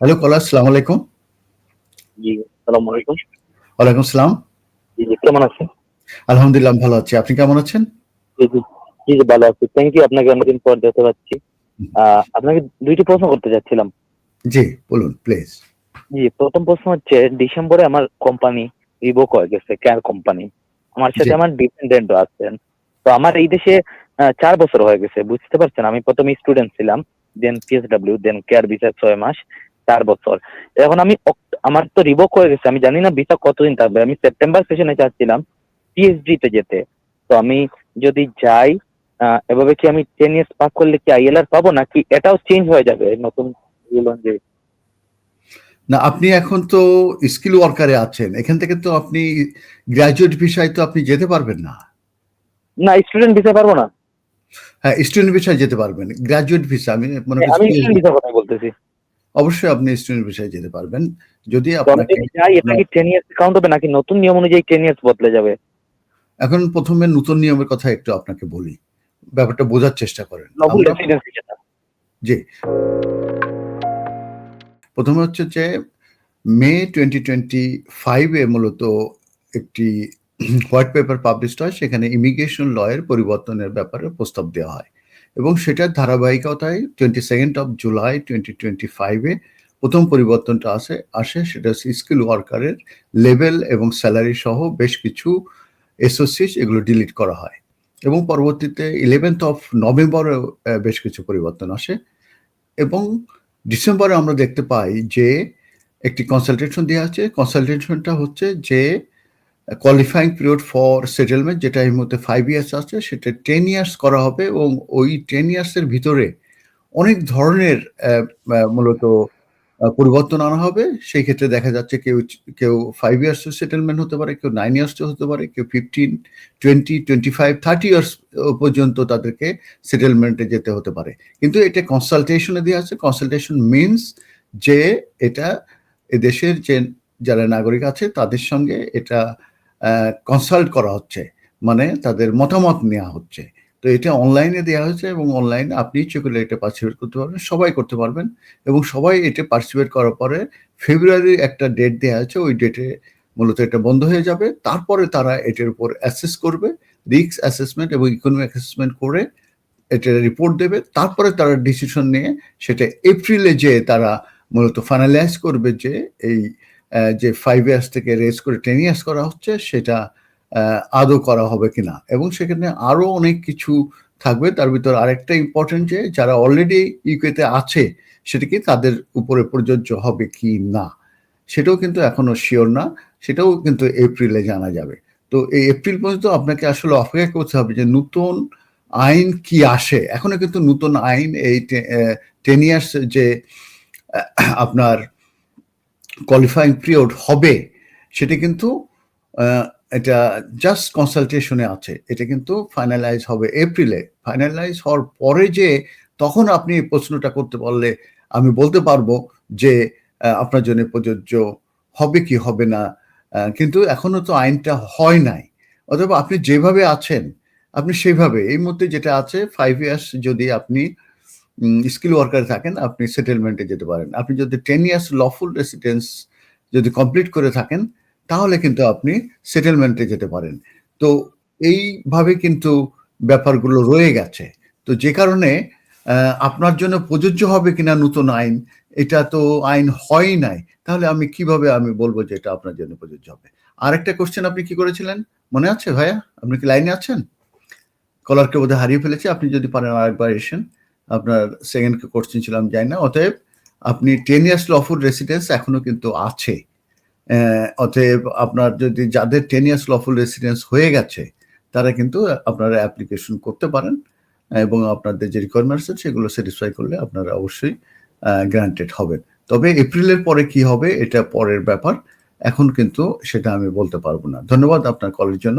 Hello কলার সালাম আলাইকুম। জি আসসালামু আলাইকুম। ওয়ালাইকুম সালাম জি কেমন আছেন? আলহামদুলিল্লাহ ভালো আছি। আপনি কেমন আছেন? জি জি ভালো আছি। থ্যাংক ইউ আপনাকে অনেকদিন পর দেখতে পাচ্ছি। আপনাকে দুইটি প্রশ্ন করতে যাচ্ছিলাম জি বলুন প্লিজ জি প্রথম প্রশ্ন হচ্ছে ডিসেম্বরে আমার কোম্পানি রিভোক হয়ে গেছে কেয়ার কোম্পানি আমার সাথে। আমার ডিপেন্ডেন্টও আছেন। তো আমার এই দেশে চার বছর হয়ে গেছে বুঝতে পারছেন? আমি প্রথমে স্টুডেন্ট ছিলাম then PSW then care visa ছয় মাস। চার বছর। এখন আমি আমার তো রিভোক হয়ে গেছে আমি জানি না ভিসা কতদিন থাকবে। আমি সেপ্টেম্বর সেশনে চাচ্ছিলাম পিএইচডি তে যেতে। তো আমি যদি যাই এভাবে কি আমি টেন ইয়ার্স পাস করলে কি আইএলআর পাবো নাকি এটাও চেঞ্জ হয়ে যাবে নতুন অনুযায়ী? না আপনি এখন তো স্কিল ওয়ার্কারে আছেন। এখান থেকে তো আপনি গ্রাজুয়েট ভিসায় তো আপনি যেতে পারবেন না। না স্টুডেন্ট ভিসা পারব না। হ্যাঁ স্টুডেন্ট ভিসায় যেতে পারবেন। গ্রাজুয়েট ভিসা আমি মনে হ্যাঁ, করছি আমি স্টুডেন্ট ভিসা কথা বলতেছি। অবশ্যই আপনি স্টুডেন্ট ভিসায় যেতে পারবেন। যদি আপনাকে যাই এটা কি টেন ইয়ার্স কাউন্ট হবে নাকি নতুন নিয়ম অনুযায়ী টেন ইয়ার্স বদলে যাবে? এখন প্রথমে নতুন নিয়মের কথা একটু আপনাকে বলি। ব্যাপারটা বোঝার চেষ্টা করেন। জি। প্রথমে হচ্ছে যে মে টোয়েন্টি টোয়েন্টি ফাইভে মূলত একটি হোয়াইট পেপার পাবলিশড হয়। সেখানে ইমিগ্রেশন লয়ের পরিবর্তনের ব্যাপারে প্রস্তাব দেওয়া হয়। এবং সেটার ধারাবাহিকতায় twenty second of July twenty twenty ফাইভে প্রথম পরিবর্তনটা আসে আসে সেটা স্কিল ওয়ার্কারের লেভেল এবং স্যালারি সহ বেশ কিছু এসোসিয়েট এগুলো ডিলিট করা হয়। এবং পরবর্তীতে ইলেভেন্থ অফ নভেম্বরে বেশ কিছু পরিবর্তন আসে। এবং ডিসেম্বরে আমরা দেখতে পাই যে একটি কনসালটেশন দেওয়া আছে কনসালটেশনটা হচ্ছে যে কোয়ালিফাইং পিরিয়ড ফর সেটেলমেন্ট যেটা এই মুহূর্তে ফাইভ ইয়ার্স আছে, সেটা টেন ইয়ার্স করা হবে এবং ওই টেন ইয়ার্সের ভিতরে অনেক ধরনের মূলত পরিবর্তন আনা হবে। সেই ক্ষেত্রে দেখা যাচ্ছে কেউ কেউ ফাইভ ইয়ার্স সেটেলমেন্ট হতে পারে, কেউ নাইন ইয়ার্স হতে পারে, কেউ fifteen twenty twenty five thirty years পর্যন্ত তাদেরকে সেটেলমেন্টে যেতে হতে পারে। কিন্তু এটা কনসালটেশনে দেওয়া আছে। কনসালটেশন মিনস যে এটা দেশের যে, যারা নাগরিক আছে, তাদের সঙ্গে এটা কনসাল্ট করা হচ্ছে মানে তাদের মতামত নেওয়া হচ্ছে। তো এটা অনলাইনে দেওয়া হয়েছে এবং অনলাইনে আপনি ইচ্ছে করলে এটা পার্টিসিপেট করতে পারবেন, সবাই করতে পারবেন এবং সবাই এটা পার্টিসিপেট করার পরে ফেব্রুয়ারি একটা ডেট দেওয়া আছে, ওই ডেটে মূলত এটা বন্ধ হয়ে যাবে। তারপরে তারা এটার উপর অ্যাসেস করবে রিস্ক অ্যাসেসমেন্ট এবং ইকোনমিক অ্যাসেসমেন্ট করে এটা রিপোর্ট দেবে। তারপরে তারা ডিসিশন নিয়ে সেটা এপ্রিলে যে তারা মূলত ফাইনালাইজ করবে যে এই যে ফাইভ ইয়ার্স থেকে রেস করে টেন ইয়ার্স করা হচ্ছে, সেটা আদৌ করা হবে কিনা। এবং সেখানে আরও অনেক কিছু থাকবে। তার ভিতর আরেকটা ইম্পর্টেন্ট যে, যারা অলরেডি ইউকেতে আছে, সেটা কি তাদের উপরে প্রযোজ্য হবে কি না? সেটাও কিন্তু এখনও শিওর না। সেটাও কিন্তু এপ্রিলে জানা যাবে। তো এই এপ্রিল পর্যন্ত আপনাকে আসলে অপেক্ষা করতে হবে যে, নতুন আইন কি আসে? এখনও কিন্তু নতুন আইন এই টেন ইয়ার্স যে আপনার কোয়ালিফাইং পিরিয়ড হবে, সেটা কিন্তু এটা জাস্ট কনসালটেশনে আছে। এটা কিন্তু ফাইনালাইজ হবে এপ্রিলে ফাইনালাইজ হওয়ার পরে যে তখন আপনি এই প্রশ্নটা করতে পারলে আমি বলতে পারব যে আপনার জন্য প্রযোজ্য হবে কি হবে না। কিন্তু এখনও তো আইনটা হয় নাই। অথবা আপনি যেভাবে আছেন, আপনি সেইভাবে। এই মুহূর্তে যেটা আছে ফাইভ ইয়ার্স যদি আপনি স্কিল ওয়ার্কারে থাকেন, আপনি সেটেলমেন্টে যেতে পারেন। আপনি যদি টেন ইয়ার্স লফুল রেসিডেন্স যদি কমপ্লিট করে থাকেন, তাহলে কিন্তু আপনি সেটেলমেন্টে যেতে পারেন। তো এইভাবে কিন্তু ব্যাপারগুলো রয়ে গেছে। তো যে কারণে আপনার জন্য প্রযোজ্য হবে কিনা নতুন আইন, এটা তো আইন হয় নাই। তাহলে আমি কীভাবে আমি বলব যে এটা আপনার জন্য প্রযোজ্য হবে? আরেকটা কোশ্চেন আপনি কি করেছিলেন? মনে আছে ভাইয়া? আপনি কি লাইনে আছেন? কলারকে বোধহয় হারিয়ে ফেলেছি। আপনি যদি পারেন আরেকবার এসেন। আপনার সেকেন্ড কোশ্চেন ছিলাম যাই না। অতএব আপনি টেন ইয়ার্স লফুল রেসিডেন্স এখনও কিন্তু আছে। অতএব আপনার যদি যাদের টেন ইয়ার্স লফুল রেসিডেন্স হয়ে গেছে, তারা কিন্তু আপনারা অ্যাপ্লিকেশন করতে পারেন এবং আপনাদের যে রিকোয়ারমেন্টস আছে, সেগুলো স্যাটিসফাই করলে আপনারা অবশ্যই গ্রান্টেড হবেন। তবে এপ্রিলের পরে কি হবে, এটা পরের ব্যাপার। এখন কিন্তু সেটা আমি বলতে পারব না। ধন্যবাদ আপনার কলের জন্য।